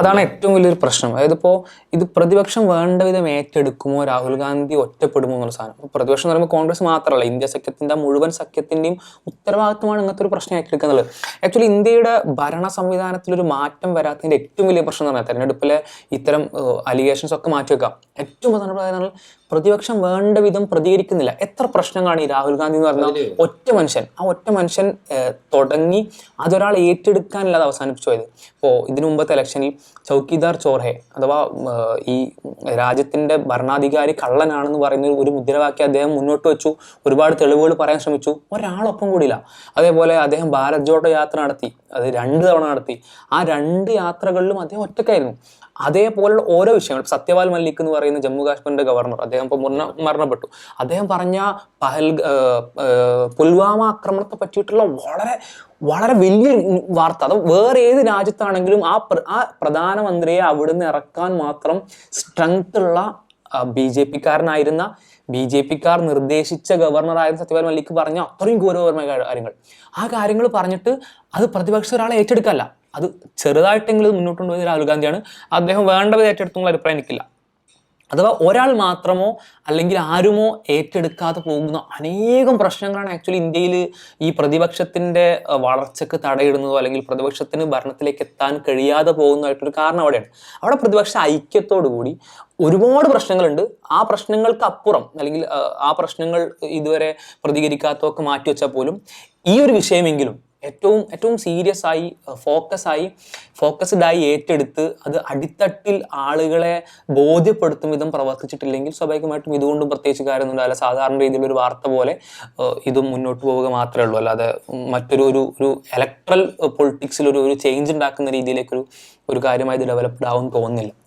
അതാണ് ഏറ്റവും വലിയൊരു പ്രശ്നം. അതായത് ഇപ്പോൾ ഇത് പ്രതിപക്ഷം വേണ്ട വിധം ഏറ്റെടുക്കുമോ? രാഹുൽ ഗാന്ധി ഒറ്റപ്പെടുമോ എന്നുള്ള സാധനം. അപ്പോൾ പ്രതിപക്ഷം എന്ന് പറയുമ്പോൾ കോൺഗ്രസ് മാത്രമല്ല ഇന്ത്യ സഖ്യത്തിന്റെ മുഴുവൻ സഖ്യത്തിന്റെയും ഉത്തരവാദിത്വമാണ് ഇങ്ങനത്തെ ഒരു പ്രശ്നം ഏറ്റെടുക്കുന്നത് ആക്ച്വലി ഇന്ത്യയുടെ ഭരണ സംവിധാനത്തിലൊരു മാറ്റം വരാത്തതിന്റെ ഏറ്റവും വലിയ പ്രശ്നം എന്ന് പറഞ്ഞാൽ തെരഞ്ഞെടുപ്പിലെ ഇത്തരം അലിഗേഷൻസ് ഒക്കെ മാറ്റിവെക്കാം ഏറ്റവും പ്രധാനപ്പെട്ട പ്രതിപക്ഷം വേണ്ട വിധം പ്രതികരിക്കുന്നില്ല. എത്ര പ്രശ്നങ്ങളാണ് ഈ രാഹുൽ ഗാന്ധി എന്ന് പറഞ്ഞാൽ ഒറ്റ മനുഷ്യൻ ആ ഒറ്റ മനുഷ്യൻ തുടങ്ങി അതൊരാൾ ഏറ്റെടുക്കാനില്ലാതെ അവസാനിപ്പിച്ചു പോയത്. ഇപ്പോൾ ഇതിനു മുമ്പത്തെ ഇലക്ഷനിൽ ചൗക്കിദാർ ചോർഹെ അഥവാ ഈ രാജ്യത്തിന്റെ ഭരണാധികാരി കള്ളനാണെന്ന് പറയുന്ന ഒരു മുദ്രാവാക്യം അദ്ദേഹം മുന്നോട്ട് വെച്ചു. ഒരുപാട് തെളിവുകൾ പറയാൻ ശ്രമിച്ചു. ഒരാളൊപ്പം കൂടിയില്ല. അതേപോലെ അദ്ദേഹം ഭാരത് ജോഡോ യാത്ര നടത്തി. അത് രണ്ട് തവണ നടത്തി. ആ രണ്ട് യാത്രകളിലും അദ്ദേഹം ഒറ്റക്കായിരുന്നു അതേപോലുള്ള ഓരോ വിഷയങ്ങൾ സത്യപാൽ മല്ലിക് എന്ന് പറയുന്ന ജമ്മു കാശ്മീരിന്റെ ഗവർണർ അദ്ദേഹം ഇപ്പോൾ മുന്ന മരണപ്പെട്ടു. അദ്ദേഹം പറഞ്ഞ പഹൽ പുൽവാമ ആക്രമണത്തെ പറ്റിയിട്ടുള്ള വളരെ വളരെ വലിയ വാർത്ത. അത് വേറെ ഏത് രാജ്യത്താണെങ്കിലും ആ ആ പ്രധാനമന്ത്രിയെ അവിടുന്ന് ഇറക്കാൻ മാത്രം സ്ട്രെങ്ത് ഉള്ള ബി ജെ പിക്കാരനായിരുന്ന ബി ജെ പിക്കാർ നിർദ്ദേശിച്ച ഗവർണറായിരുന്ന സത്യപാൽ മല്ലിക്ക് പറഞ്ഞ അത്രയും ഗൗരവപരമായ കാര്യങ്ങൾ. ആ കാര്യങ്ങൾ പറഞ്ഞിട്ട് അത് പ്രതിപക്ഷ ഒരാളെ ഏറ്റെടുക്കല്ല. അത് ചെറുതായിട്ടെങ്കിലും മുന്നോട്ട് കൊണ്ടുപോയത് രാഹുൽ ഗാന്ധിയാണ്. അദ്ദേഹം വേണ്ടത് ഏറ്റെടുത്തുള്ള അഭിപ്രായം എനിക്കില്ല. അഥവാ ഒരാൾ മാത്രമോ അല്ലെങ്കിൽ ആരുമോ ഏറ്റെടുക്കാതെ പോകുന്ന അനേകം പ്രശ്നങ്ങളാണ് ആക്ച്വലി ഇന്ത്യയിൽ ഈ പ്രതിപക്ഷത്തിന്റെ വളർച്ചയ്ക്ക് തടയിടുന്നതോ അല്ലെങ്കിൽ പ്രതിപക്ഷത്തിന് ഭരണത്തിലേക്ക് എത്താൻ കഴിയാതെ പോകുന്നതായിട്ടൊരു കാരണം അവിടെയാണ് അവിടെ പ്രതിപക്ഷ ഐക്യത്തോടു കൂടി ഒരുപാട് പ്രശ്നങ്ങളുണ്ട്. ആ പ്രശ്നങ്ങൾക്ക് അപ്പുറം അല്ലെങ്കിൽ ആ പ്രശ്നങ്ങൾ ഇതുവരെ പ്രതികരിക്കാത്തതൊക്കെ മാറ്റിവെച്ചാൽ പോലും ഈ ഒരു വിഷയമെങ്കിലും ഏറ്റവും ഏറ്റവും സീരിയസ് ആയി ഫോക്കസ് ആയി ഫോക്കസ്ഡ് ആയി ഏറ്റെടുത്ത് അത് അടിത്തട്ടിൽ ആളുകളെ ബോധ്യപ്പെടുത്തും വിധം പ്രവർത്തിച്ചിട്ടില്ലെങ്കിൽ സ്വാഭാവികമായിട്ടും ഇതുകൊണ്ടും പ്രത്യേകിച്ച് കാര്യമൊന്നുമില്ല. സാധാരണ രീതിയിലൊരു വാർത്ത പോലെ ഇതും മുന്നോട്ട് പോവുക മാത്രമേ ഉള്ളൂ. അല്ലാതെ മറ്റൊരു ഒരു ഒരു ഇലക്ട്രൽ പൊളിറ്റിക്സിൽ ഒരു ഒരു ചേഞ്ച് ഉണ്ടാക്കുന്ന രീതിയിലേക്കൊരു ഒരു കാര്യമായി ഡെവലപ്ഡ് ആവും തോന്നുന്നില്ല.